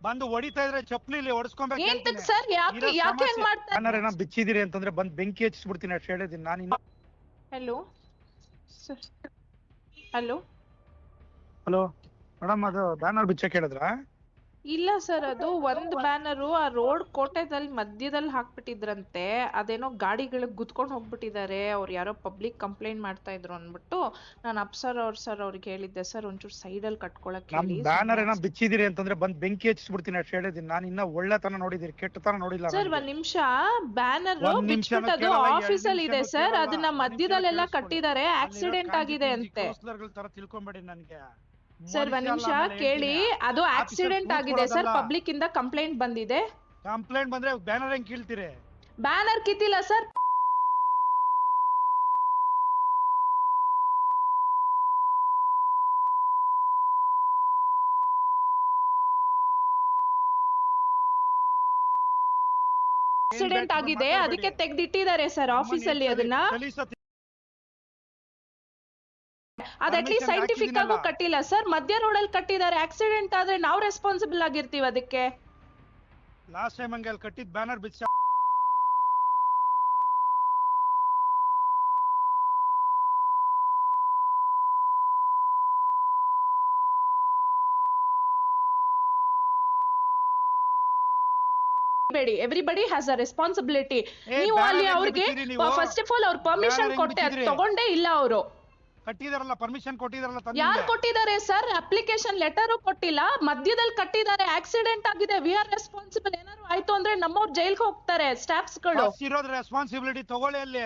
ಬಂದು ಹೊಡಿತಾ ಇದ್ರೆ ಚಪ್ಪಲಿಲಿ ಹೊಡಿಸ್ಕೊಬೇಕು ಎಂತಕ್ ಸರ್? ಯಾಕೆ ಯಾಕೆ ಹಂಗ್ ಮಾಡ್ತಾರೆ ಬ್ಯಾನರ್ ಏನೋ ಬಿಚ್ಚಿದಿರಿ ಅಂತಂದ್ರೆ ಬಂದ್ ಬೆಂಕಿ ಹಚ್ಚಿಸ್ಬಿಡ್ತೀನಿ ಅಷ್ಟು ಹೇಳಿದೀನಿ ನಾನು ಇನ್ನು hello sir hello hello madam ಅದು ಬ್ಯಾನರ್ ಬಿಚ್ಚಕ್ ಹೇಳಿದ್ರ? ಇಲ್ಲ ಸರ್ ಅದು ಒಂದ್ ಬ್ಯಾನರ್ ಆ ರೋಡ್ ಕೋಟೆದಲ್ಲಿ ಮಧ್ಯದಲ್ಲಿ ಹಾಕ್ಬಿಟ್ಟಿದ್ರಂತೆ ಅದೇನೋ ಗಾಡಿಗಳಿಗೆ ಗುದ್ಕೊಂಡು ಹೋಗ್ಬಿಟ್ಟಿದ್ದಾರೆ ಅವ್ರು ಯಾರೋ ಪಬ್ಲಿಕ್ ಕಂಪ್ಲೇಂಟ್ ಮಾಡ್ತಾ ಇದ್ರು ಅಂದ್ಬಿಟ್ಟು ನಾನು ಅಪ್ಸರ್ ಅವ್ರ ಸರ್ ಅವ್ರಿಗೆ ಹೇಳಿದ್ದೆ ಸರ್ ಒಂಚೂರು ಸೈಡಲ್ಲಿ ಕಟ್ಕೊಳಕ್ ನಮ್ ಹೇಳಿ ಬ್ಯಾನರ್ ಏನೋ ಬಿಚ್ಚಿದಿರಿ ಅಂತಂದ್ರೆ ಬಂದ್ ಬೆಂಕಿ ಹಚ್ಚಿಸ್ಬಿಡ್ತೀನಿ ಅಷ್ಟು ಹೇಳಿದೀನಿ ನಾನು ಇನ್ನ ಒಳ್ಳೆತನ ನೋಡಿದಿರಿ ಕೆಟ್ಟತನ ನೋಡಿಲ್ಲ ಸರ್. ಒಂದ್ ನಿಮಿಷ ಬ್ಯಾನರ್ ಒಂದ್ ಬಿಚ್ಬಿಟ್ಟು ಅದು ಕೇಳಲ್ಲ, ಎರಡ್ ಆಫೀಸ್ ಅಲ್ಲಿ ಇದೆ ಸರ್ ಅದನ್ನ ನಿಮಿಷ ಮಧ್ಯದಲ್ಲೆಲ್ಲ. ಕಟ್ಟಿದ್ದಾರೆ ಆಕ್ಸಿಡೆಂಟ್ ಆಗಿದೆ ಅಂತೆ ಕೌನ್ಸಿಲರ್ಗಳ್ ತರ ತಿಳ್ಕೊಂಬೇಡಿ ನನ್ಗೆ ಸರ್ ಒಂದ್ ನಿಮಿಷ ಕೇಳಿ. ಅದು ಆಕ್ಸಿಡೆಂಟ್ ಆಗಿದೆ ಸರ್ ಪಬ್ಲಿಕ್ ಇಂದ ಕಂಪ್ಲೇಂಟ್ ಬಂದಿದೆ. ಕಂಪ್ಲೇಂಟ್ ಬಂದ್ರೆ ಬ್ಯಾನರ್ ಹೆಂಗ್ ಕೀಳ್ತೀರಿ? ಬ್ಯಾನರ್ ಕಿತ್ತಿಲ್ಲ ಸರ್. ಆಕ್ಸಿಡೆಂಟ್ ಆಗಿದೆ ಅದಕ್ಕೆ ತೆಗ್ದಿಟ್ಟಿದ್ದಾರೆ ಸರ್ ಆಫೀಸಲ್ಲಿ ಅದನ್ನ. ಅದ್ ಅಟ್ಲೀಸ್ಟ್ ಸೈಂಟಿಫಿಕ್ ಆಗು ಕಟ್ಟಿಲ್ಲ. ಸರ್ ಮಧ್ಯ ರೋಡ್ ಅಲ್ಲಿ ಕಟ್ಟಿದ್ದಾರೆ. ಆಕ್ಸಿಡೆಂಟ್ ಆದ್ರೆ ನಾವು ರೆಸ್ಪಾನ್ಸಿಬಲ್ ಆಗಿರ್ತೀವಿ ಅದಕ್ಕೆ. ಲಾಸ್ಟ್ ಟೈಮ್ ಹಂಗೆ ಅಲ್ಲಿ ಕಟ್ಟಿದ್ ಬ್ಯಾನರ್ ಬಿಚ್ಚ ಬೇಡಿ ಎವ್ರಿಬಡಿ ಹ್ಯಾಸ್ ಅ ರೆಸ್ಪಾನ್ಸಿಬಿಲಿಟಿ ನೀವು ಅಲ್ಲಿ ಅವ್ರಿಗೆ ಫಸ್ಟ್ ಆಫ್ ಆಲ್ ಅವ್ರ ಪರ್ಮಿಷನ್ ಕೊಟ್ಟೆ ಅದ್ ತಗೊಂಡೇ ಇಲ್ಲ ಅವರು. ಕಟ್ಟಿದಾರಲ್ಲ ಪರ್ಮಿಷನ್ ಕೊಟ್ಟಿದಾರಲ್ಲ ಯಾರು ಕೊಟ್ಟಿದ್ದಾರೆ ಸರ್? ಅಪ್ಲಿಕೇಶನ್ ಲೆಟರ್ ಕೊಟ್ಟಿಲ್ಲ. ಮಧ್ಯದಲ್ಲಿ ಕಟ್ಟಿದ್ದಾರೆ. ಆಕ್ಸಿಡೆಂಟ್ ಆಗಿದೆ. ವಿ ಆರ್ ರೆಸ್ಪಾನ್ಸಿಬಲ್ ಏನಾದ್ರು ಆಯ್ತು ಅಂದ್ರೆ ನಮ್ಮವ್ರು ಜೈಲ್ಗೆ ಹೋಗ್ತಾರೆ ಸ್ಟಾಫ್ಸ್ಗಳು. ಇರೋದ್ ರೆಸ್ಪಾನ್ಸಿಬಿಲಿಟಿ ತಗೊಳ್ಳಿ ಅಲ್ಲಿ.